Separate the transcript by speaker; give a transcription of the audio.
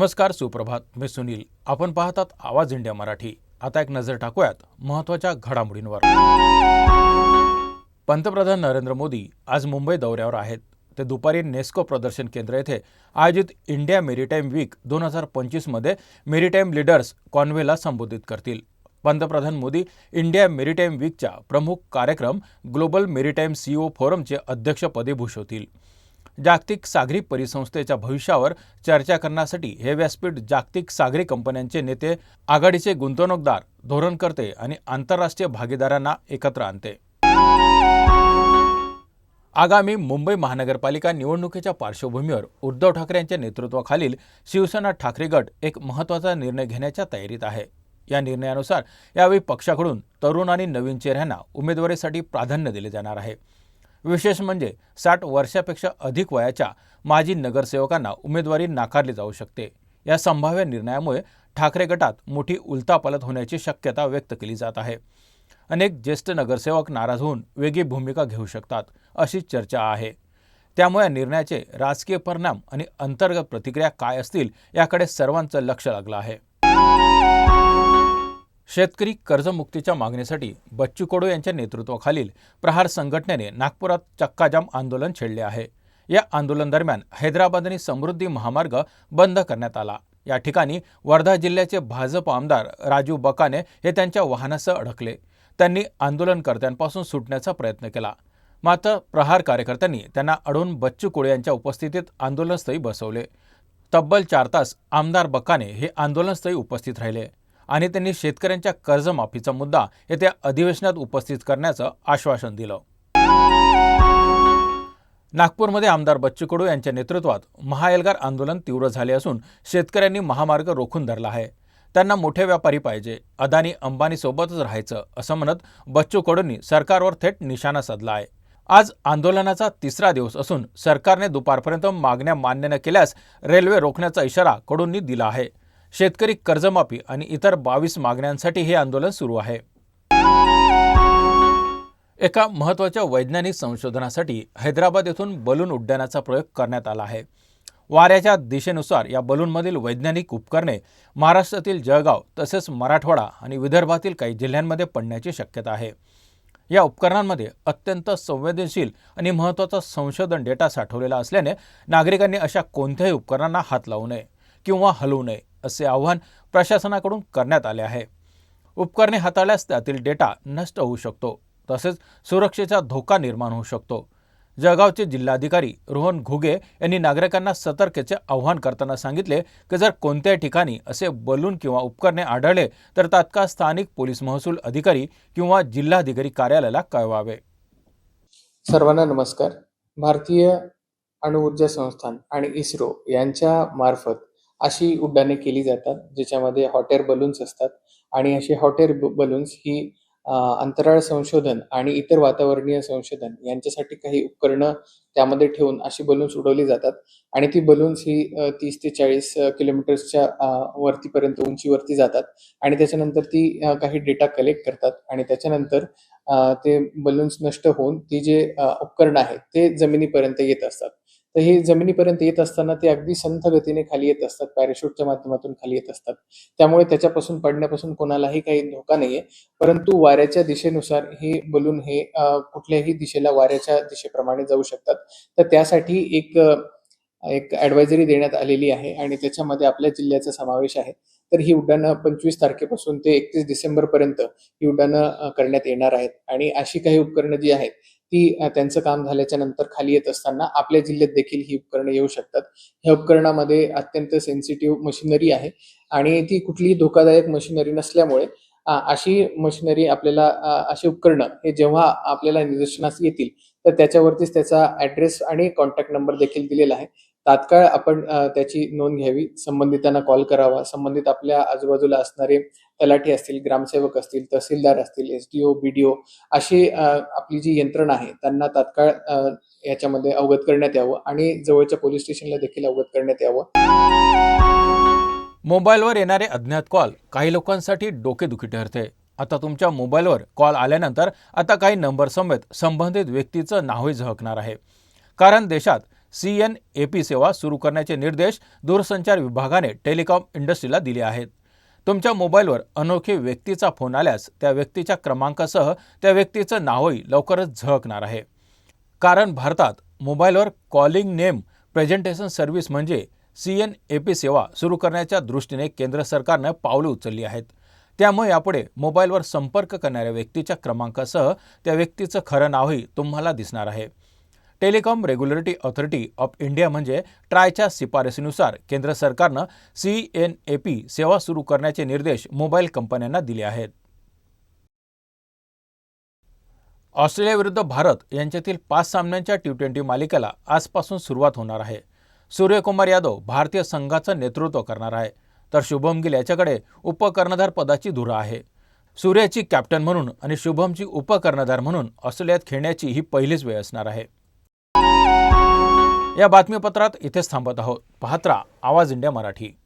Speaker 1: नमस्कार सुप्रभात मी सुनील. आपण पाहतात आवाज इंडिया मराठी. आता एक नजर टाकूयात महत्त्वाच्या घडामोडींवर. पंतप्रधान नरेंद्र मोदी आज मुंबई दौऱ्यावर आहेत. ते दुपारी नेस्को प्रदर्शन केंद्र येथे आयोजित इंडिया मेरीटाईम वीक दोन हजार पंचवीसमध्ये मेरीटाईम लीडर्स कॉन्व्हेला संबोधित करतील. पंतप्रधान मोदी इंडिया मेरीटाईम वीकच्या प्रमुख कार्यक्रम ग्लोबल मेरीटाईम सीओ फोरमचे अध्यक्षपदी भूषवतील. जागतिक सागरी परिसंस्थेच्या भविष्यावर चर्चा करण्यासाठी हे व्यासपीठ जागतिक सागरी कंपन्यांचे नेते आघाडीचे गुंतवणूकदार धोरणकर्ते आणि आंतरराष्ट्रीय भागीदारांना एकत्र आणते. आगामी मुंबई महानगरपालिका निवडणुकीच्या पार्श्वभूमीवर उद्धव ठाकरे यांच्या नेतृत्वाखालील शिवसेना ठाकरे गट एक महत्त्वाचा निर्णय घेण्याच्या तयारीत आहे. या निर्णयानुसार यावेळी पक्षाकडून तरुण आणि नवीन चेहऱ्यांना उमेदवारीसाठी प्राधान्य दिले जाणार आहे. विशेष म्हणजे साठ वर्षापेक्षा अधिक वयाच्या माजी नगरसेवकांना उमेदवारी नाकारली जाऊ शकते. या संभाव्य निर्णयामुळे ठाकरे गटात मोठी उलतापालत होण्याची शक्यता व्यक्त केली जात आहे. अनेक ज्येष्ठ नगरसेवक नाराज होऊन वेगळी भूमिका घेऊ शकतात अशी चर्चा आहे. त्यामुळे या निर्णयाचे राजकीय परिणाम आणि अंतर्गत प्रतिक्रिया काय असतील याकडे सर्वांचं लक्ष लागलं आहे. शेतकरी कर्जमुक्तीच्या मागणीसाठी बच्चू कडू यांच्या नेतृत्वाखालील प्रहार संघटनेने नागपुरात चक्काजाम आंदोलन छेडले आहे. या आंदोलनदरम्यान हैदराबाद आणि समृद्धी महामार्ग बंद करण्यात आला. या ठिकाणी वर्धा जिल्ह्याचे भाजप आमदार राजू बकाने हे त्यांच्या वाहनासह अडकले. त्यांनी आंदोलनकर्त्यांपासून सुटण्याचा प्रयत्न केला. मात्र प्रहार कार्यकर्त्यांनी त्यांना अडवून बच्चू कुळे यांच्या उपस्थितीत आंदोलनस्थळी बसवले. तब्बल चार तास आमदार बकाने हे आंदोलनस्थळी उपस्थित राहिले. आणि त्यांनी शेतकऱ्यांच्या कर्जमाफीचा मुद्दा येत्या अधिवेशनात उपस्थित करण्याचं आश्वासन दिलं. नागपूरमध्ये आमदार बच्चू कडू यांच्या नेतृत्वात महाएल्गार आंदोलन तीव्र झाले असून शेतकऱ्यांनी महामार्ग रोखून धरला आहे. त्यांना मोठे व्यापारी पाहिजे अदानी अंबानीसोबतच राहायचं असं म्हणत बच्चू कडूंनी सरकारवर थेट निशाणा साधला आहे. आज आंदोलनाचा तिसरा दिवस असून सरकारने दुपारपर्यंत मागण्या मान्य न केल्यास रेल्वे रोखण्याचा इशारा कडूंनी दिला आहे. शेतकरी कर्जमाफी आणि इतर बावीस मागण्यांसाठी हे आंदोलन सुरू आहे. एका महत्त्वाच्या वैज्ञानिक संशोधनासाठी हैदराबाद येथून बलून उड्डाणाचा प्रयोग करण्यात आला आहे. वाऱ्याच्या दिशेनुसार या बलूनमधील वैज्ञानिक उपकरणे महाराष्ट्रातील जळगाव तसेच मराठवाडा आणि विदर्भातील काही जिल्ह्यांमध्ये पडण्याची शक्यता आहे. या उपकरणांमध्ये अत्यंत संवेदनशील आणि महत्त्वाचा संशोधन डेटा साठवलेला असल्याने नागरिकांनी अशा कोणत्याही उपकरणांना हात लावू नये किंवा हलवू नये. असे आव्हान प्रशासनाकडून करण्यात आले आहे. उपकरणे हाताळल्यास त्यातील डेटा नष्ट होऊ शकतो तसेच सुरक्षेचा धोका निर्माण होऊ शकतो. जळगावचे जिल्हाधिकारी रोहन घुगे यांनी नागरिकांना सतर्कतेचे आव्हान करताना सांगितले की जर कोणत्याही ठिकाणी असे बलून किंवा उपकरणे आढळले तर तात्काळ स्थानिक पोलीस महसूल अधिकारी किंवा जिल्हाधिकारी कार्यालयाला कळवावे.
Speaker 2: सर्वांना नमस्कार. भारतीय अणुऊर्जा संस्थान आणि इस्रो यांच्या मार्फत अशी उड्डाणे केली जातात ज्याच्यामध्ये हॉट एअर बलून्स असतात. आणि अशी हॉट एअर बलून्स ही अंतराळ संशोधन आणि इतर वातावरणीय संशोधन यांच्यासाठी काही उपकरणं त्यामध्ये ठेवून अशी बलून्स उडवली जातात. आणि ती बलून्स ही तीस ते चाळीस किलोमीटर्सच्या वरतीपर्यंत उंचीवरती जातात. आणि त्याच्यानंतर ती काही डेटा कलेक्ट करतात. आणि त्याच्यानंतर ते बलून्स नष्ट होऊन ती जे उपकरणं उपकरण आहेत ते जमिनीपर्यंत येत असतात. तर हे जमिनीपर्यंत येत असताना ते अगदी संथ गतीने खाली येत असतात. पॅराशूटच्या माध्यमातून खाली येत असतात. त्यामुळे त्याच्यापासून पडण्यापासून कोणालाही काही धोका नाहीये. परंतु वाऱ्याच्या दिशेनुसार हे बलून हे कुठल्याही दिशेला वाऱ्याच्या दिशेप्रमाणे जाऊ शकतात. तर त्यासाठी एक एक ऍडवायझरी देण्यात आलेली आहे आणि त्याच्यामध्ये आपल्या जिल्ह्याचा समावेश आहे. तर ही उड्डाणं पंचवीस तारखेपासून ते एकतीस डिसेंबर पर्यंत ही उड्डाणं करण्यात येणार आहेत. आणि अशी काही उपकरणं जी आहेत ती त्यांचं काम झाल्याच्यानंतर खाली येत असताना आपल्या जिल्ह्यात देखील ही उपकरणं येऊ शकतात. ह्या उपकरणामध्ये अत्यंत सेन्सिटिव्ह मशिनरी आहे आणि ती कुठलीही धोकादायक मशिनरी नसल्यामुळे अशी मशिनरी आपल्याला अशी उपकरणं हे जेव्हा आपल्याला निदर्शनास येतील तर त्याच्यावरतीच त्याचा ऍड्रेस आणि कॉन्टॅक्ट नंबर देखील दिलेला आहे. तात्काळ आपण त्याची नोंद घ्यावी. संबंधितांना कॉल करावा. संबंधित आपल्या आजूबाजूला असणारे तलाठी असतील ग्रामसेवक असतील तहसीलदार असतील S D O B D O अशी आपली जी यंत्रणा आहे त्यांना तात्काळ याच्यामध्ये अवगत करण्यात यावं आणि जवळच्या पोलीस स्टेशनला देखील अवगत करण्यात यावं.
Speaker 1: मोबाईलवर येणारे अज्ञात कॉल काही लोकांसाठी डोकेदुखी ठरते. आता तुमच्या मोबाईलवर कॉल आल्यानंतर आता काही नंबर समेत संबंधित व्यक्तीचं नावही झळकणार आहे. कारण देशात सी एन ए पी सेवा सुरू करण्याचे निर्देश दूरसंचार विभागाने टेलिकॉम इंडस्ट्रीला दिले आहेत. तुमच्या मोबाईलवर अनोखी व्यक्तीचा फोन आल्यास त्या व्यक्तीच्या क्रमांकासह त्या व्यक्तीचं नावही लवकरच झळकणार आहे. कारण भारतात मोबाईलवर कॉलिंग नेम प्रेझेंटेशन सर्व्हिस म्हणजे सी एन ए पी सेवा सुरू करण्याच्या दृष्टीने केंद्र सरकारनं पावलं उचलली आहेत. त्यामुळे यापुढे मोबाईलवर संपर्क करणाऱ्या व्यक्तीच्या क्रमांकासह त्या व्यक्तीचं खरं नावही तुम्हाला दिसणार आहे. Telecom regulatory authority of India म्हणजे ट्रायच्या शिफारसीनुसार केंद्र सरकारनं सी एन ए पी सेवा सुरू करण्याचे निर्देश मोबाईल कंपन्यांना दिले आहेत. ऑस्ट्रेलियाविरुद्ध भारत यांच्यातील पाच सामन्यांच्या टी ट्वेंटी मालिकेला आजपासून सुरुवात होणार आहे. सूर्यकुमार यादव भारतीय संघाचं नेतृत्व करणार आहे. तर शुभम गिल याच्याकडे उपकर्णधार पदाची धुरा आहे. सूर्याची कॅप्टन म्हणून आणि शुभमची उपकर्णधार म्हणून ऑस्ट्रेलियात खेळण्याची ही पहिलीच वेळ असणार आहे. या बातमीपत्रात इथेच थांबत आहोत. पाहत्रा आवाज इंडिया मराठी.